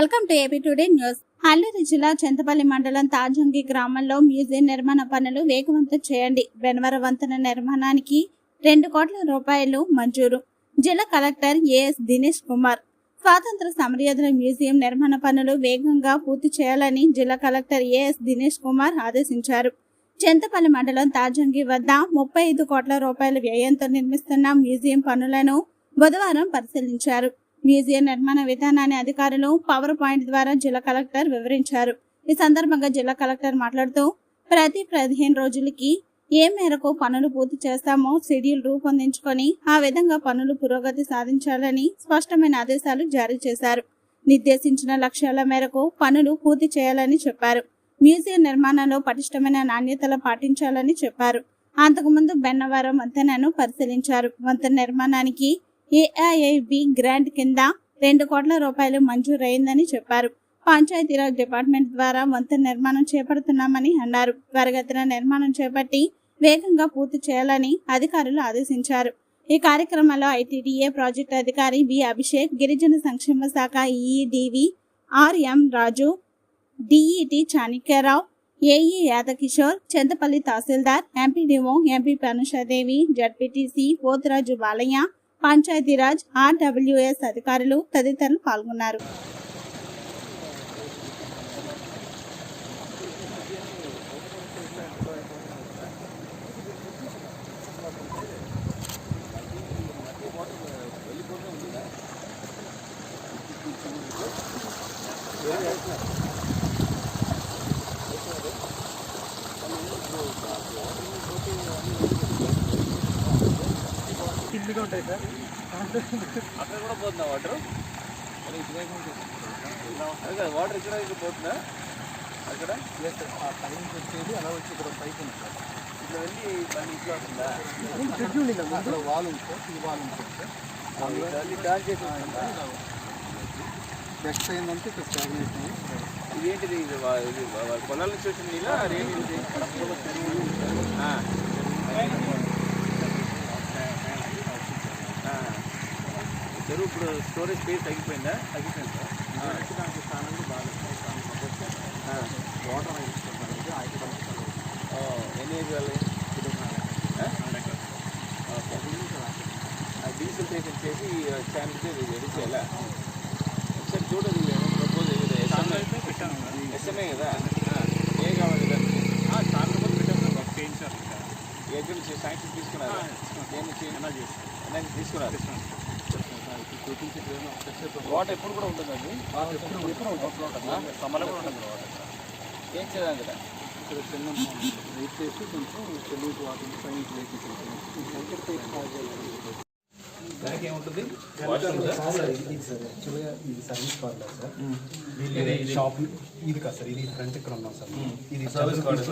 Welcome to AP today news. Alluri జిల్లా చింతపల్లి మండలం తాజంగి గ్రామంలో మ్యూజియం నిర్మాణ పనులు వేగవంతం చేయండి. బెనవర వంతెన నిర్మాణానికి రెండు కోట్ల రూపాయలు మంజూరు. జిల్లా కలెక్టర్ ఏఎస్ దినేష్ కుమార్. స్వాతంత్ర సమరయోధుల మ్యూజియం నిర్మాణ పనులు వేగంగా పూర్తి చేయాలని జిల్లా కలెక్టర్ ఏఎస్ దినేష్ కుమార్ ఆదేశించారు. చింతపల్లి మండలం తాజంగి వద్ద ముప్పై ఐదు కోట్ల రూపాయల వ్యయంతో నిర్మిస్తున్న మ్యూజియం పనులను బుధవారం పరిశీలించారు. మ్యూజియం నిర్మాణ విధానాన్ని అధికారులు పవర్ పాయింట్ ద్వారా జిల్లా కలెక్టర్ వివరించారు. ఈ సందర్భంగా జిల్లా కలెక్టర్ మాట్లాడుతూ ప్రతి పదిహేను రోజులకి ఏ మేరకు పనులు పూర్తి చేస్తామో షెడ్యూల్ రూపొందించుకొని ఆ విధంగా పనులు పురోగతి సాధించాలని స్పష్టమైన ఆదేశాలు జారీ చేశారు. నిర్దేశించిన లక్ష్యాల మేరకు పనులు పూర్తి చేయాలని చెప్పారు. మ్యూజియం నిర్మాణంలో పటిష్టమైన నాణ్యతలు పాటించాలని చెప్పారు. అంతకుముందు బెన్నవరం వంతెనను పరిశీలించారు. వంతెన నిర్మాణానికి ఏఐఐబి గ్రాంట్ కింద రెండు కోట్ల రూపాయలు మంజూరైందని చెప్పారు. పంచాయతీరాజ్ డిపార్ట్మెంట్ ద్వారా వంతెన నిర్మాణం చేపడుతున్నామని అన్నారు. త్వరగతిన నిర్మాణం చేపట్టి వేగంగా పూర్తి చేయాలని అధికారులు ఆదేశించారు. ఈ కార్యక్రమంలో ఐటీడీఏ ప్రాజెక్టు అధికారి బి అభిషేక్ గిరిజన సంక్షేమ శాఖ ఈఈడివి RM Raju DET చాణిక్యరావు AE Yadakishore Chandapalli tahsildar MPDO MP Panushadevi ZPTC Poturaju Balaiah Panchayati Raj RWS అధికారులు తదితరులు పాల్గొన్నారు. కిందిగా ఉంటాయి సార్. అక్కడ కూడా పోతుందా వాటర్? వాటర్ ఇక్కడ పోతుందా? అక్కడ? లేదు సార్ ఆ పై నుంచి వచ్చేది అలా వచ్చి ఇక్కడ పైకి ఉంది సార్ ఇట్లా వెళ్ళి మళ్ళీ ఇట్లా వస్తుందా ఉండింది అక్కడ వాల్ ఉంది సార్ ఈ వాల్ ఉంటుంది? సార్ చేసి? నెక్స్ట్ అయిందంటే ఇక్కడ ఇదేంటిది ఇది? పొలాల నుంచి వచ్చిన నీళ్ళ ఏంటి ఆ. ఆ. చెరువు ఇప్పుడు స్టోరేజ్ స్పేస్ తగ్గిపోయిందా? తగ్గిపోయింది? సార్ దానికి స్థానంలో బాగా. వాటర్ ఎన్ని చేసి ఛానల్కి రెడీ చేయాలా? ఒకసారి చూడదు ప్రపోజ్ ఎస్ఎంఏ కదా. ఆ, ఏ కావాలి దానికి? ఎక్కడి నుంచి శాంక్షన్ తీసుకున్నారా? దేని నుంచి ఎన్ఐ తీసుకున్నారు? వాటర్ ఎప్పుడు కూడా ఉంటుందండి సమ్మర్లో కూడా ఉంటుంది వాటర్? ఏం చేయాలి కదా ఇక్కడ చిన్న వెయిట్ చేసి కొంచెం తెలుగు వాటర్ పైన దానికి ఏముంటుంది యాక్చువల్గా ఇది సర్వీస్ కార్డ్ సార్. ఇది షాప్ ఇది కాదు సార్ ఇది ఫ్రంట్ ఇక్కడ ఉన్నాం సార్. ఇది సర్వీస్ కార్డు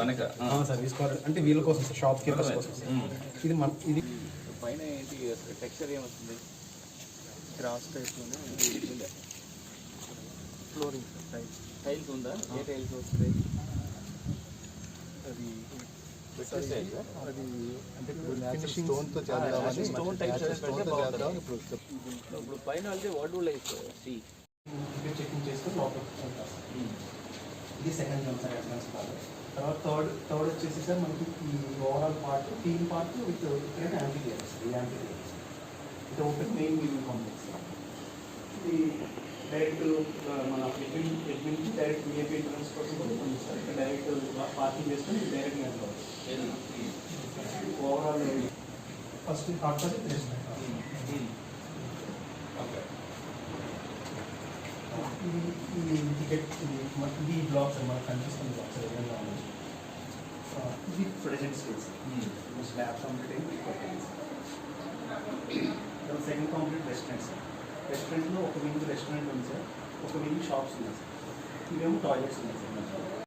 సర్వీస్ కార్డ్ అంటే వీళ్ళ కోసం సార్ షాప్ కీపర్స్ కోసం సార్. ఇది మన ఇది పైన ఏంటి టెక్స్చర్ ఏమొస్తుంది? గ్రాస్ టైప్లోనే ఫ్లోరింగ్ టైల్స్. టైల్స్ ఉందా? ఏ టైల్స్ వస్తుంది అది అంటే ఫినిషింగ్ స్టోన్తో చేద్దామని స్టోన్ టైల్స్ స్టోన్తో చేద్దామని ఇప్పుడు ఇప్పుడు పైన వెళ్తే what do like see checking చేస్తే లోపల ఇది సెకండ్ జంప్ సార్ అడ్వాన్స్ తర్వాత థర్డ్ థర్డ్ వచ్చేసి సార్ మనకి overall part team part with ఇక్కడ యాంటీ యాంటీ ఇది ఓపెన్ మెయిన్ లివింగ్ కాంప్లెక్స్ ఇది డైరెక్ట్ మన admin admin direct VIP entrance కోసం కూడా ఉంది సార్ ఇక్కడ డైరెక్ట్ పార్కింగ్ చేసుకొని direct enter overall first third part placement ఇది ఇది టికెట్ ఇది మనకి ఇది బ్లాక్స్ మనకు కనిపిస్తుంది బ్లాక్స్ ఏదైనా ఉన్నాయి ఆ, ఇది ప్రెజెంట్ స్పేస్ స్లాబ్ కంప్లీట్ అయింది సెకండ్ కాంప్లీట్ రెస్టారెంట్ సార్ రెస్టారెంట్లో ఒక వింగ్ రెస్టారెంట్ ఉంది సార్ ఒక వింగ్ షాప్స్ ఉన్నాయి సార్ ఇవేమో టాయిలెట్స్ ఉన్నాయి సార్